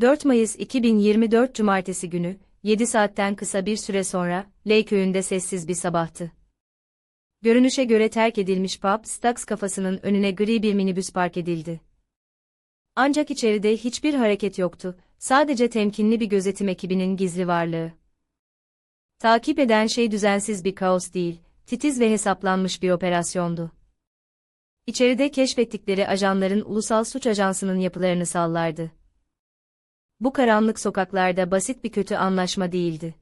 4 Mayıs 2024 Cumartesi günü, 7 saatten kısa bir süre sonra, Ley köyünde sessiz bir sabahtı. Görünüşe göre terk edilmiş pub, Stax kafasının önüne gri bir minibüs park edildi. Ancak içeride hiçbir hareket yoktu, sadece temkinli bir gözetim ekibinin gizli varlığı. Takip eden şey düzensiz bir kaos değil, titiz ve hesaplanmış bir operasyondu. İçeride keşfettikleri ajanların ulusal suç ajansının yapılarını sallardı. Bu karanlık sokaklarda basit bir kötü anlaşma değildi.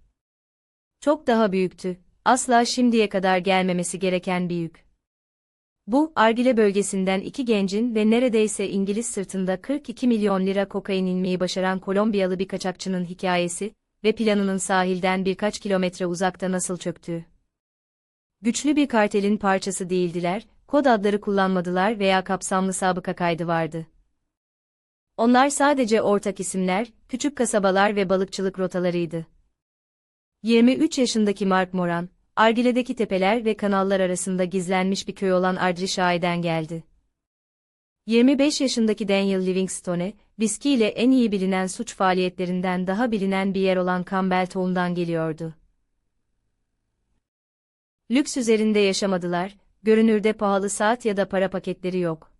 Çok daha büyüktü, asla şimdiye kadar gelmemesi gereken bir yük. Bu, Argile bölgesinden iki gencin ve neredeyse İngiliz sırtında 42 milyon lira kokain inmeyi başaran Kolombiyalı bir kaçakçının hikayesi ve planının sahilden birkaç kilometre uzakta nasıl çöktüğü. Güçlü bir kartelin parçası değildiler, kod adları kullanmadılar veya kapsamlı sabıka kaydı vardı. Onlar sadece ortak isimler, küçük kasabalar ve balıkçılık rotalarıydı. 23 yaşındaki Mark Moran, Argile'deki tepeler ve kanallar arasında gizlenmiş bir köy olan Ardrişai'den geldi. 25 yaşındaki Daniel Livingstone, viski ile en iyi bilinen suç faaliyetlerinden daha bilinen bir yer olan Campbelltown'dan geliyordu. Lüks üzerinde yaşamadılar, görünürde pahalı saat ya da para paketleri yok.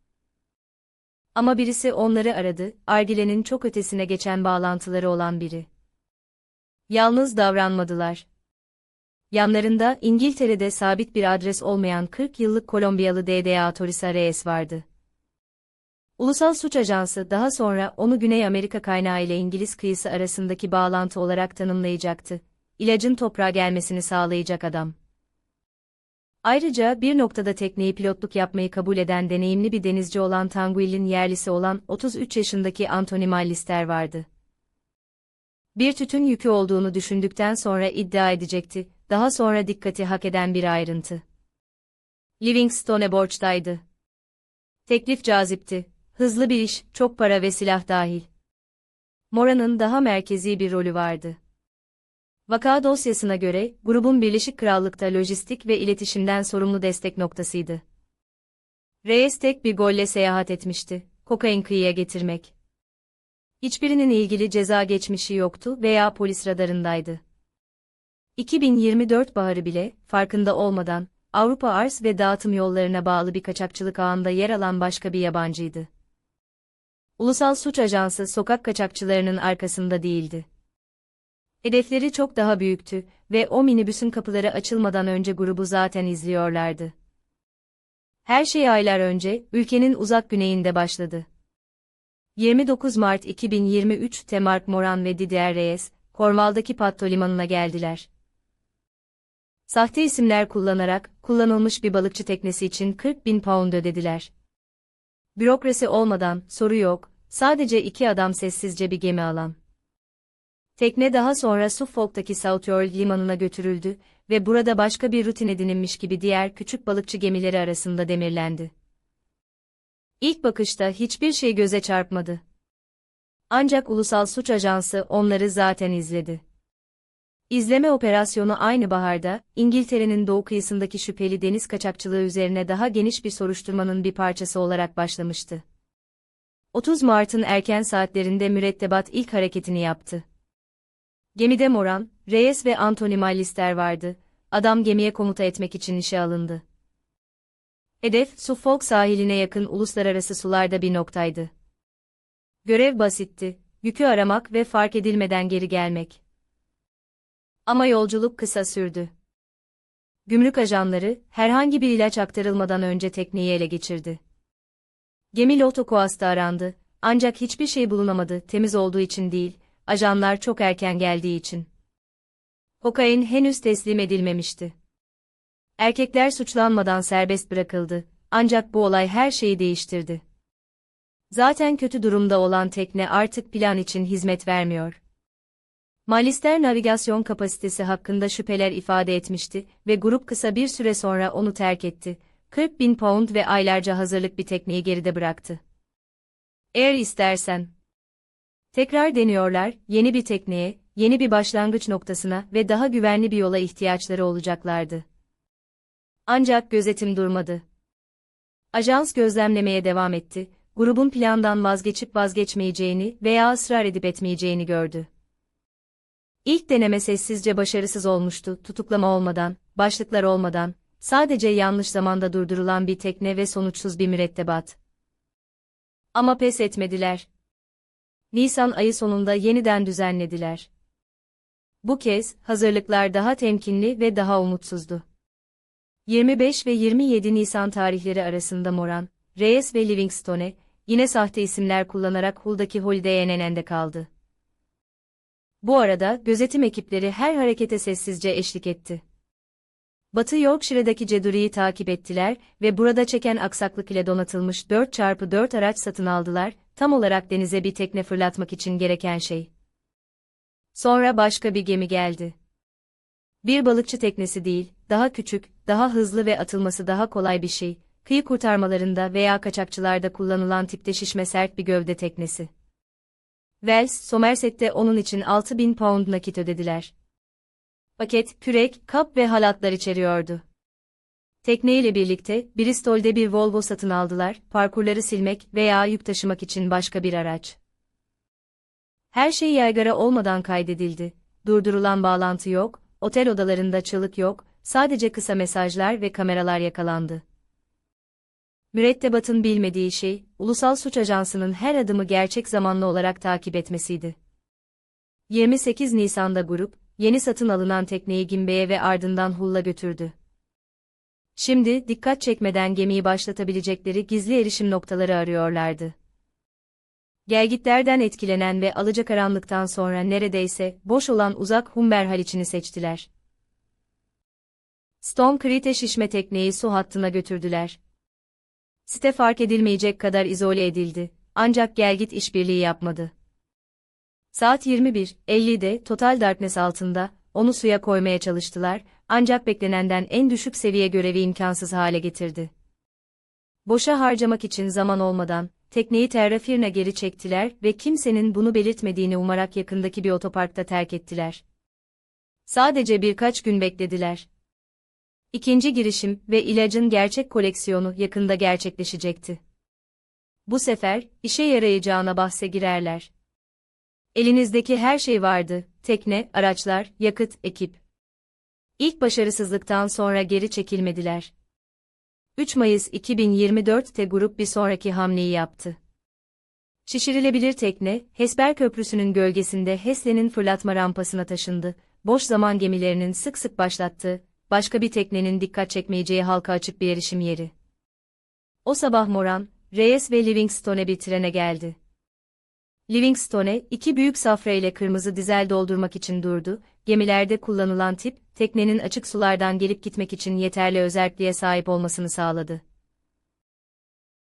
Ama birisi onları aradı, Argile'nin çok ötesine geçen bağlantıları olan biri. Yalnız davranmadılar. Yanlarında İngiltere'de sabit bir adres olmayan 40 yıllık Kolombiyalı DDA Torisa Reyes vardı. Ulusal Suç Ajansı daha sonra onu Güney Amerika kaynağı ile İngiliz kıyısı arasındaki bağlantı olarak tanımlayacaktı. İlacın toprağa gelmesini sağlayacak adam. Ayrıca bir noktada tekneyi pilotluk yapmayı kabul eden deneyimli bir denizci olan Tanguil'in yerlisi olan 33 yaşındaki Anthony Mallister vardı. Bir tütün yükü olduğunu düşündükten sonra iddia edecekti, daha sonra dikkati hak eden bir ayrıntı. Livingstone borçtaydı. Teklif cazipti, hızlı bir iş, çok para ve silah dahil. Mora'nın daha merkezi bir rolü vardı. Vaka dosyasına göre, grubun Birleşik Krallık'ta lojistik ve iletişimden sorumlu destek noktasıydı. Reyes tek bir golle seyahat etmişti, kokain kıyıya getirmek. Hiçbirinin ilgili ceza geçmişi yoktu veya polis radarındaydı. 2024 baharı bile, farkında olmadan, Avrupa arz ve dağıtım yollarına bağlı bir kaçakçılık ağında yer alan başka bir yabancıydı. Ulusal Suç Ajansı sokak kaçakçılarının arkasında değildi. Hedefleri çok daha büyüktü ve o minibüsün kapıları açılmadan önce grubu zaten izliyorlardı. Her şey aylar önce, ülkenin uzak güneyinde başladı. 29 Mart 2023'te Mark Moran ve Didier Reyes, Kornwall'daki Patto Limanı'na geldiler. Sahte isimler kullanarak, kullanılmış bir balıkçı teknesi için 40 bin pound ödediler. Bürokrasi olmadan, soru yok, sadece iki adam sessizce bir gemi alan. Tekne daha sonra Suffolk'taki Southwold limanına götürüldü ve burada başka bir rutin edinilmiş gibi diğer küçük balıkçı gemileri arasında demirlendi. İlk bakışta hiçbir şey göze çarpmadı. Ancak Ulusal Suç Ajansı onları zaten izledi. İzleme operasyonu aynı baharda, İngiltere'nin doğu kıyısındaki şüpheli deniz kaçakçılığı üzerine daha geniş bir soruşturmanın bir parçası olarak başlamıştı. 30 Mart'ın erken saatlerinde mürettebat ilk hareketini yaptı. Gemide Moran, Reyes ve Anthony Mallister vardı, adam gemiye komuta etmek için işe alındı. Hedef, Suffolk sahiline yakın uluslararası sularda bir noktaydı. Görev basitti, yükü aramak ve fark edilmeden geri gelmek. Ama yolculuk kısa sürdü. Gümrük ajanları, herhangi bir ilaç aktarılmadan önce tekneyi ele geçirdi. Gemi Lotokoas'ta arandı, ancak hiçbir şey bulunamadı, temiz olduğu için değil, ajanlar çok erken geldiği için. Kokain henüz teslim edilmemişti. Erkekler suçlanmadan serbest bırakıldı, ancak bu olay her şeyi değiştirdi. Zaten kötü durumda olan tekne artık plan için hizmet vermiyor. Malister navigasyon kapasitesi hakkında şüpheler ifade etmişti ve grup kısa bir süre sonra onu terk etti. 40 bin pound ve aylarca hazırlık bir tekneyi geride bıraktı. Eğer istersen. Tekrar deniyorlar, yeni bir tekneye, yeni bir başlangıç noktasına ve daha güvenli bir yola ihtiyaçları olacaklardı. Ancak gözetim durmadı. Ajans gözlemlemeye devam etti, grubun plandan vazgeçip vazgeçmeyeceğini veya ısrar edip etmeyeceğini gördü. İlk deneme sessizce başarısız olmuştu, tutuklama olmadan, başlıklar olmadan, sadece yanlış zamanda durdurulan bir tekne ve sonuçsuz bir mürettebat. Ama pes etmediler. Nisan ayı sonunda yeniden düzenlediler. Bu kez, hazırlıklar daha temkinli ve daha umutsuzdu. 25 ve 27 Nisan tarihleri arasında Moran, Reyes ve Livingstone, yine sahte isimler kullanarak Hull'daki Holiday Inn'de kaldı. Bu arada, gözetim ekipleri her harekete sessizce eşlik etti. Batı Yorkshire'daki Ceduri'yi takip ettiler ve burada çeken aksaklık ile donatılmış 4x4 araç satın aldılar, tam olarak denize bir tekne fırlatmak için gereken şey. Sonra başka bir gemi geldi. Bir balıkçı teknesi değil, daha küçük, daha hızlı ve atılması daha kolay bir şey, kıyı kurtarmalarında veya kaçakçılarda kullanılan tipte şişme sert bir gövde teknesi. Wells, Somerset'te onun için 6000 pound nakit ödediler. Paket, kürek, kap ve halatlar içeriyordu. Tekneyle birlikte, Bristol'de bir Volvo satın aldılar, parkurları silmek veya yük taşımak için başka bir araç. Her şey yaygara olmadan kaydedildi. Durdurulan bağlantı yok, otel odalarında çığlık yok, sadece kısa mesajlar ve kameralar yakalandı. Mürettebatın bilmediği şey, Ulusal Suç Ajansı'nın her adımı gerçek zamanlı olarak takip etmesiydi. 28 Nisan'da grup, yeni satın alınan tekneyi Gimbe'ye ve ardından Hull'a götürdü. Şimdi, dikkat çekmeden gemiyi başlatabilecekleri gizli erişim noktaları arıyorlardı. Gelgitlerden etkilenen ve alacakaranlıktan sonra neredeyse boş olan uzak Humber Haliç'ini seçtiler. Stone Crete şişme tekneyi su hattına götürdüler. Site fark edilmeyecek kadar izole edildi, ancak gelgit işbirliği yapmadı. Saat 21.50'de Total Darkness altında, onu suya koymaya çalıştılar, ancak beklenenden en düşük seviye görevi imkansız hale getirdi. Boşa harcamak için zaman olmadan, tekneyi Terrafir'ne geri çektiler ve kimsenin bunu belirtmediğini umarak yakındaki bir otoparkta terk ettiler. Sadece birkaç gün beklediler. İkinci girişim ve ilacın gerçek koleksiyonu yakında gerçekleşecekti. Bu sefer, işe yarayacağına bahse girerler. Elinizdeki her şey vardı, tekne, araçlar, yakıt, ekip. İlk başarısızlıktan sonra geri çekilmediler. 3 Mayıs 2024'te grup bir sonraki hamleyi yaptı. Şişirilebilir tekne, Hesper Köprüsü'nün gölgesinde Hesle'nin fırlatma rampasına taşındı, boş zaman gemilerinin sık sık başlattığı, başka bir teknenin dikkat çekmeyeceği halka açık bir erişim yeri. O sabah Moran, Reyes ve Livingstone'e bir trene geldi. Livingstone, iki büyük safra ile kırmızı dizel doldurmak için durdu, gemilerde kullanılan tip, teknenin açık sulardan gelip gitmek için yeterli özelliğe sahip olmasını sağladı.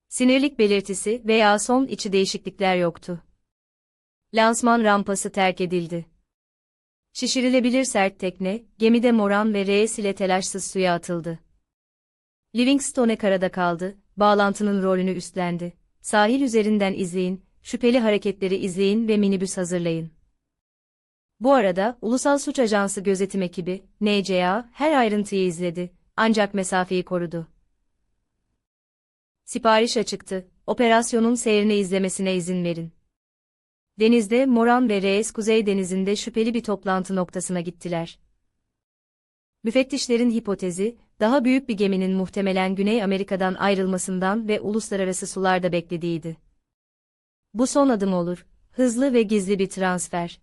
Sinirlik belirtisi veya son içi değişiklikler yoktu. Lansman rampası terk edildi. Şişirilebilir sert tekne, gemide Moran ve Reyes ile telaşsız suya atıldı. Livingstone karada kaldı, bağlantının rolünü üstlendi. Sahil üzerinden izleyin, şüpheli hareketleri izleyin ve minibüs hazırlayın. Bu arada, Ulusal Suç Ajansı gözetim ekibi, NCA, her ayrıntıyı izledi, ancak mesafeyi korudu. Sipariş açıktı, operasyonun seyrini izlemesine izin verin. Denizde Moran ve Reyes Kuzey Denizi'nde şüpheli bir toplantı noktasına gittiler. Müfettişlerin hipotezi, daha büyük bir geminin muhtemelen Güney Amerika'dan ayrılmasından ve uluslararası sularda beklediğiydi. Bu son adım olur, hızlı ve gizli bir transfer.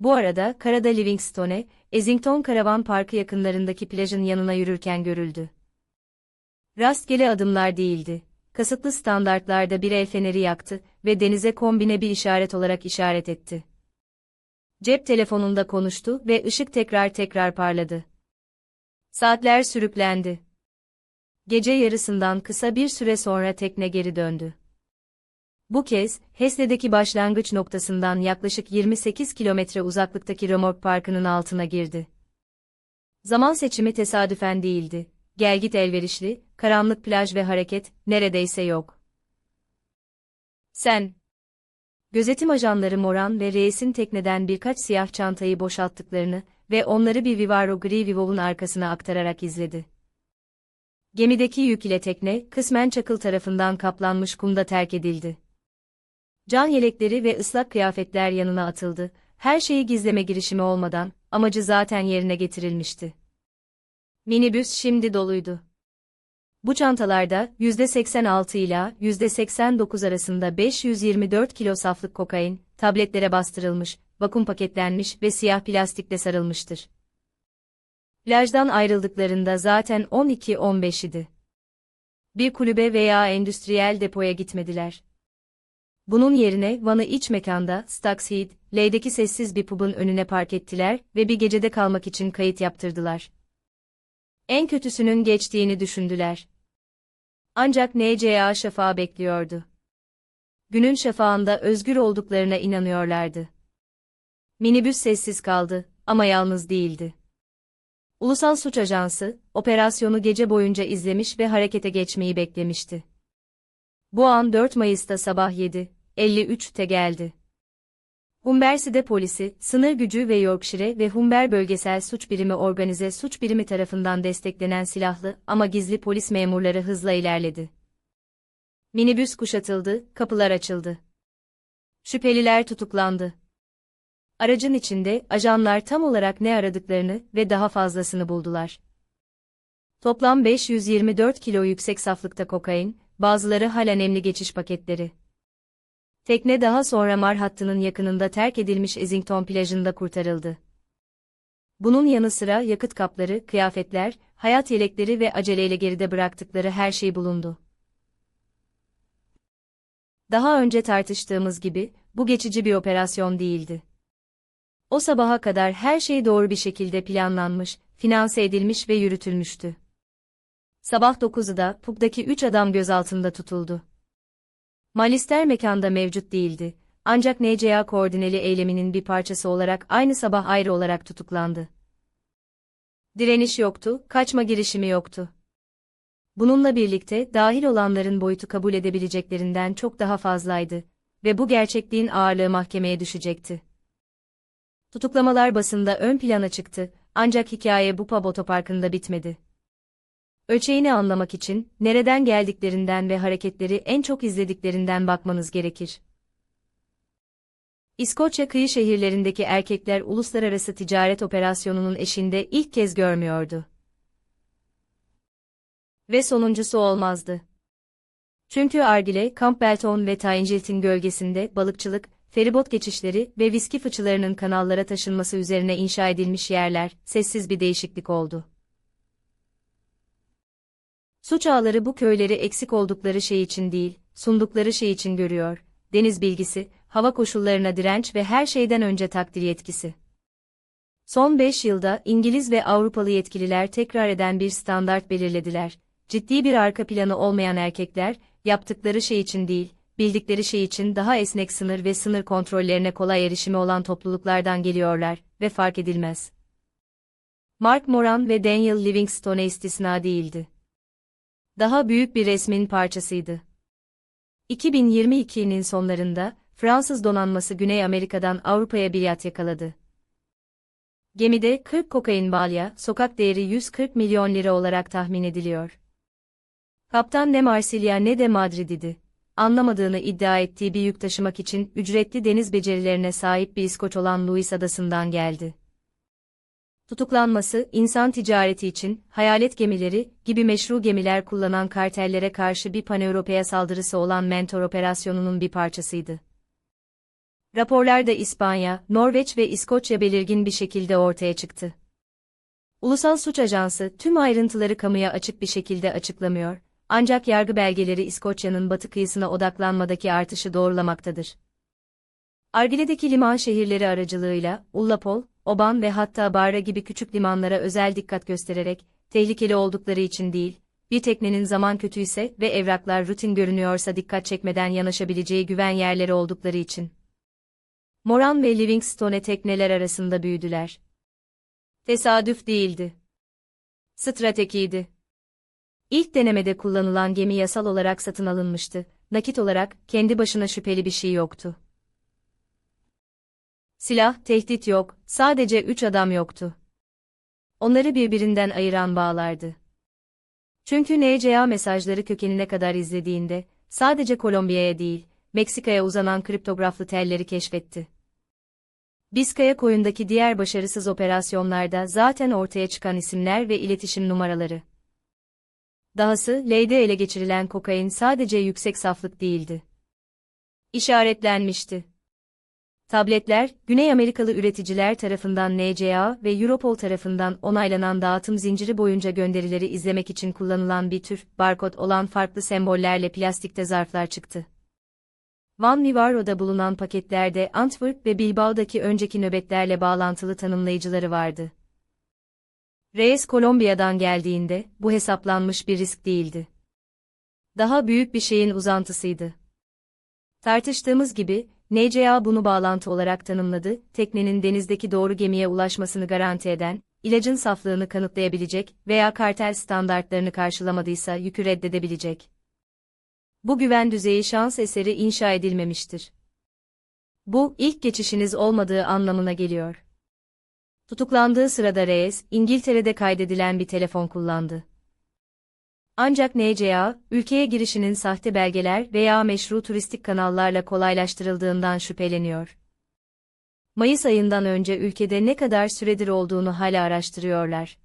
Bu arada karada Livingstone, Ezington Karavan Parkı yakınlarındaki plajın yanına yürürken görüldü. Rastgele adımlar değildi. Kasıtlı standartlarda bir el feneri yaktı ve denize kombine bir işaret olarak işaret etti. Cep telefonunda konuştu ve ışık tekrar tekrar parladı. Saatler sürüklendi. Gece yarısından kısa bir süre sonra tekne geri döndü. Bu kez, Hesle'deki başlangıç noktasından yaklaşık 28 kilometre uzaklıktaki Römork Parkı'nın altına girdi. Zaman seçimi tesadüfen değildi. Gelgit elverişli, karanlık plaj ve hareket, neredeyse yok. Sen. Gözetim ajanları Moran ve Reis'in tekneden birkaç siyah çantayı boşalttıklarını ve onları bir Vivaro Gri Vivov'un arkasına aktararak izledi. Gemideki yük ile tekne, kısmen çakıl tarafından kaplanmış kumda terk edildi. Can yelekleri ve ıslak kıyafetler yanına atıldı, her şeyi gizleme girişimi olmadan, amacı zaten yerine getirilmişti. Minibüs şimdi doluydu. Bu çantalarda %86 ila %89 arasında 524 kilo saflık kokain, tabletlere bastırılmış, vakum paketlenmiş ve siyah plastikle sarılmıştır. Plajdan ayrıldıklarında zaten 12-15 idi. Bir kulübe veya endüstriyel depoya gitmediler. Bunun yerine Van'ı iç mekanda, Stagshead, Ley'deki sessiz bir pubun önüne park ettiler ve bir gecede kalmak için kayıt yaptırdılar. En kötüsünün geçtiğini düşündüler. Ancak NCA şafağı bekliyordu. Günün şafağında özgür olduklarına inanıyorlardı. Minibüs sessiz kaldı ama yalnız değildi. Ulusal Suç Ajansı, operasyonu gece boyunca izlemiş ve harekete geçmeyi beklemişti. Bu an 4 Mayıs'ta sabah 7.53'te geldi. Humbersi'de polisi, sınır gücü ve Yorkshire ve Humber Bölgesel Suç Birimi Organize Suç Birimi tarafından desteklenen silahlı ama gizli polis memurları hızla ilerledi. Minibüs kuşatıldı, kapılar açıldı. Şüpheliler tutuklandı. Aracın içinde ajanlar tam olarak ne aradıklarını ve daha fazlasını buldular. Toplam 524 kilo yüksek saflıkta kokain, bazıları hala nemli geçiş paketleri. Tekne daha sonra Mar hattının yakınında terk edilmiş Ezington plajında kurtarıldı. Bunun yanı sıra yakıt kapları, kıyafetler, hayat yelekleri ve aceleyle geride bıraktıkları her şey bulundu. Daha önce tartıştığımız gibi, bu geçici bir operasyon değildi. O sabaha kadar her şey doğru bir şekilde planlanmış, finanse edilmiş ve yürütülmüştü. Sabah 9'da pub'daki 3 adam gözaltında tutuldu. Malister mekanda mevcut değildi, ancak NCA koordineli eyleminin bir parçası olarak aynı sabah ayrı olarak tutuklandı. Direniş yoktu, kaçma girişimi yoktu. Bununla birlikte dahil olanların boyutu kabul edebileceklerinden çok daha fazlaydı ve bu gerçekliğin ağırlığı mahkemeye düşecekti. Tutuklamalar basında ön plana çıktı, ancak hikaye bu pub otoparkında bitmedi. Ölçeğini anlamak için, nereden geldiklerinden ve hareketleri en çok izlediklerinden bakmanız gerekir. İskoçya kıyı şehirlerindeki erkekler uluslararası ticaret operasyonunun eşinde ilk kez görmüyordu. Ve sonuncusu olmazdı. Çünkü Argyle, Campbelltown ve Taincilt'in gölgesinde balıkçılık, feribot geçişleri ve viski fıçılarının kanallara taşınması üzerine inşa edilmiş yerler, sessiz bir değişiklik oldu. Suç ağları bu köyleri eksik oldukları şey için değil, sundukları şey için görüyor, deniz bilgisi, hava koşullarına direnç ve her şeyden önce takdir yetkisi. Son 5 yılda İngiliz ve Avrupalı yetkililer tekrar eden bir standart belirlediler. Ciddi bir arka planı olmayan erkekler, yaptıkları şey için değil, bildikleri şey için daha esnek sınır ve sınır kontrollerine kolay erişimi olan topluluklardan geliyorlar ve fark edilmez. Mark Moran ve Daniel Livingstone istisna değildi. Daha büyük bir resmin parçasıydı. 2022'nin sonlarında, Fransız donanması Güney Amerika'dan Avrupa'ya bir yat yakaladı. Gemide 40 kokain balya, sokak değeri 140 milyon lira olarak tahmin ediliyor. Kaptan ne Marsilya ne de Madrid idi anlamadığını iddia ettiği bir yük taşımak için ücretli deniz becerilerine sahip bir İskoç olan Louis adasından geldi. Tutuklanması, insan ticareti için, hayalet gemileri gibi meşru gemiler kullanan kartellere karşı bir paneuropea saldırısı olan Mentor operasyonunun bir parçasıydı. Raporlarda İspanya, Norveç ve İskoçya belirgin bir şekilde ortaya çıktı. Ulusal Suç Ajansı tüm ayrıntıları kamuya açık bir şekilde açıklamıyor, ancak yargı belgeleri İskoçya'nın batı kıyısına odaklanmadaki artışı doğrulamaktadır. Argile'deki liman şehirleri aracılığıyla, Ullapol, Oban ve hatta Barra gibi küçük limanlara özel dikkat göstererek, tehlikeli oldukları için değil, bir teknenin zaman kötüyse ve evraklar rutin görünüyorsa dikkat çekmeden yanaşabileceği güven yerleri oldukları için. Moran ve Livingstone tekneler arasında büyüdüler. Tesadüf değildi. Stratejiydi. İlk denemede kullanılan gemi yasal olarak satın alınmıştı, nakit olarak kendi başına şüpheli bir şey yoktu. Silah, tehdit yok, sadece üç adam yoktu. Onları birbirinden ayıran bağlardı. Çünkü NCA mesajları kökenine kadar izlediğinde, sadece Kolombiya'ya değil, Meksika'ya uzanan kriptograflı telleri keşfetti. Biskaya koyundaki diğer başarısız operasyonlarda zaten ortaya çıkan isimler ve iletişim numaraları. Dahası, Ley'de ele geçirilen kokain sadece yüksek saflık değildi. İşaretlenmişti. Tabletler, Güney Amerikalı üreticiler tarafından NCA ve Europol tarafından onaylanan dağıtım zinciri boyunca gönderileri izlemek için kullanılan bir tür, barkod olan farklı sembollerle plastikte zarflar çıktı. Van Mivaro'da bulunan paketlerde Antwerp ve Bilbao'daki önceki nöbetlerle bağlantılı tanımlayıcıları vardı. Reyes Kolombiya'dan geldiğinde, bu hesaplanmış bir risk değildi. Daha büyük bir şeyin uzantısıydı. Tartıştığımız gibi, NCA bunu bağlantı olarak tanımladı, teknenin denizdeki doğru gemiye ulaşmasını garanti eden, ilacın saflığını kanıtlayabilecek veya kartel standartlarını karşılamadıysa yükü reddedebilecek. Bu güven düzeyi şans eseri inşa edilmemiştir. Bu, ilk geçişiniz olmadığı anlamına geliyor. Tutuklandığı sırada Reyes, İngiltere'de kaydedilen bir telefon kullandı. Ancak NCA, ülkeye girişinin sahte belgeler veya meşru turistik kanallarla kolaylaştırıldığından şüpheleniyor. Mayıs ayından önce ülkede ne kadar süredir olduğunu hala araştırıyorlar.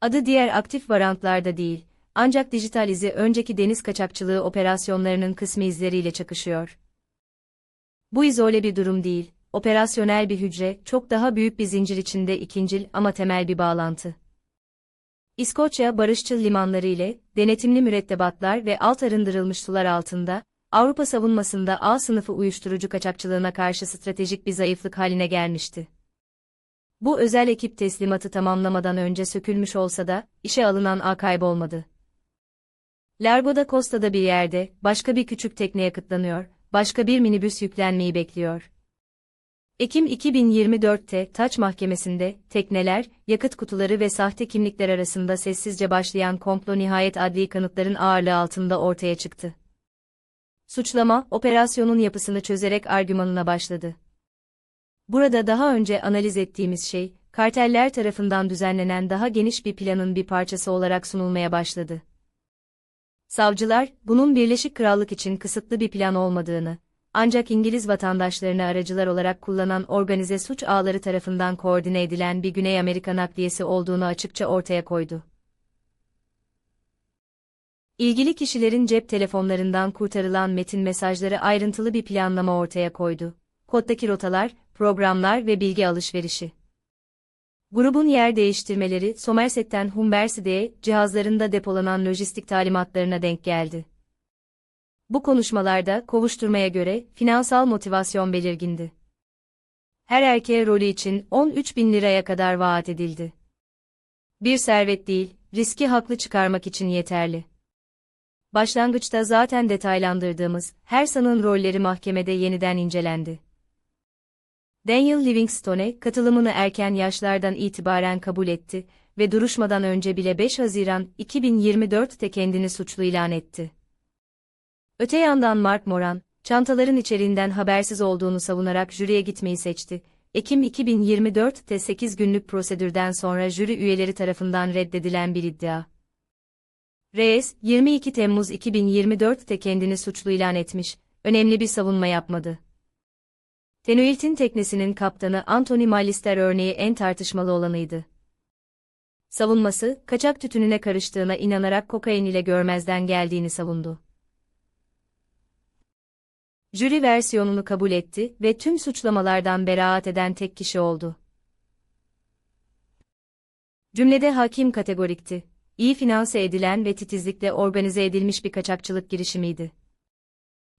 Adı diğer aktif varantlarda değil, ancak dijital izi önceki deniz kaçakçılığı operasyonlarının kısmi izleriyle çakışıyor. Bu izole bir durum değil, operasyonel bir hücre, çok daha büyük bir zincir içinde ikincil ama temel bir bağlantı. İskoçya barışçıl limanları ile, denetimli mürettebatlar ve alt arındırılmış sular altında, Avrupa savunmasında A sınıfı uyuşturucu kaçakçılığına karşı stratejik bir zayıflık haline gelmişti. Bu özel ekip teslimatı tamamlamadan önce sökülmüş olsa da, işe alınan A kaybolmadı. Largo da Costa'da bir yerde, başka bir küçük tekne yakıtlanıyor, başka bir minibüs yüklenmeyi bekliyor. Ekim 2024'te Taç Mahkemesi'nde, tekneler, yakıt kutuları ve sahte kimlikler arasında sessizce başlayan komplo nihayet adli kanıtların ağırlığı altında ortaya çıktı. Suçlama, operasyonun yapısını çözerek argümanına başladı. Burada daha önce analiz ettiğimiz şey, karteller tarafından düzenlenen daha geniş bir planın bir parçası olarak sunulmaya başladı. Savcılar, bunun Birleşik Krallık için kısıtlı bir plan olmadığını, ancak İngiliz vatandaşlarını aracılar olarak kullanan organize suç ağları tarafından koordine edilen bir Güney Amerika nakliyesi olduğunu açıkça ortaya koydu. İlgili kişilerin cep telefonlarından kurtarılan metin mesajları ayrıntılı bir planlama ortaya koydu. Koddaki rotalar, programlar ve bilgi alışverişi. Grubun yer değiştirmeleri Somerset'ten Humbersie'ye cihazlarında depolanan lojistik talimatlarına denk geldi. Bu konuşmalarda kovuşturmaya göre finansal motivasyon belirgindi. Her erkeğe rolü için 13 bin liraya kadar vaat edildi. Bir servet değil, riski haklı çıkarmak için yeterli. Başlangıçta zaten detaylandırdığımız her sanığın rolleri mahkemede yeniden incelendi. Daniel Livingstone katılımını erken yaşlardan itibaren kabul etti ve duruşmadan önce bile 5 Haziran 2024'te kendini suçlu ilan etti. Öte yandan Mark Moran, çantaların içeriğinden habersiz olduğunu savunarak jüriye gitmeyi seçti. Ekim 2024'te 8 günlük prosedürden sonra jüri üyeleri tarafından reddedilen bir iddia. Reyes, 22 Temmuz 2024'te kendini suçlu ilan etmiş, önemli bir savunma yapmadı. Tenuilt'in teknesinin kaptanı Anthony Malister örneği en tartışmalı olanıydı. Savunması, kaçak tütününe karıştığına inanarak kokain ile görmezden geldiğini savundu. Jüri versiyonunu kabul etti ve tüm suçlamalardan beraat eden tek kişi oldu. Cümlede hakim kategorikti. İyi finanse edilen ve titizlikle organize edilmiş bir kaçakçılık girişimiydi.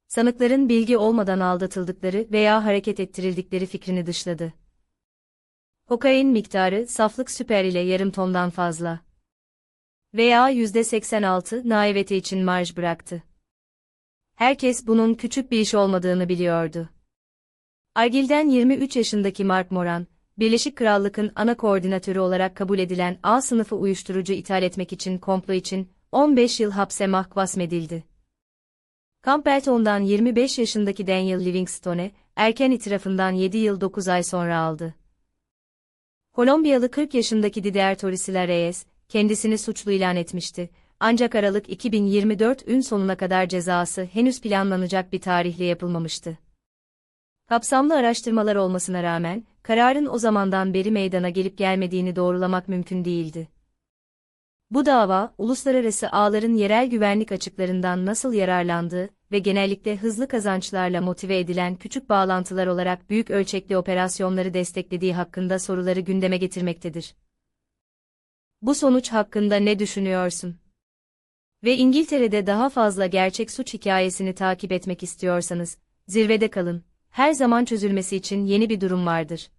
Sanıkların bilgi olmadan aldatıldıkları veya hareket ettirildikleri fikrini dışladı. Kokain miktarı saflık süper ile yarım tondan fazla. Veya %86 naiveti için marj bıraktı. Herkes bunun küçük bir iş olmadığını biliyordu. Argil'den 23 yaşındaki Mark Moran, Birleşik Krallık'ın ana koordinatörü olarak kabul edilen A sınıfı uyuşturucu ithal etmek için komplo için 15 yıl hapse mahkum edildi. Campbelltown'dan 25 yaşındaki Daniel Livingstone, erken itirafından 7 yıl 9 ay sonra aldı. Kolombiyalı 40 yaşındaki Didier Torresila Reyes, kendisini suçlu ilan etmişti. Ancak Aralık 2024 ün sonuna kadar cezası henüz planlanacak bir tarihle yapılmamıştı. Kapsamlı araştırmalar olmasına rağmen, kararın o zamandan beri meydana gelip gelmediğini doğrulamak mümkün değildi. Bu dava, uluslararası ağların yerel güvenlik açıklarından nasıl yararlandığı ve genellikle hızlı kazançlarla motive edilen küçük bağlantılar olarak büyük ölçekli operasyonları desteklediği hakkında soruları gündeme getirmektedir. Bu sonuç hakkında ne düşünüyorsun? Ve İngiltere'de daha fazla gerçek suç hikayesini takip etmek istiyorsanız, zirvede kalın. Her zaman çözülmesi için yeni bir durum vardır.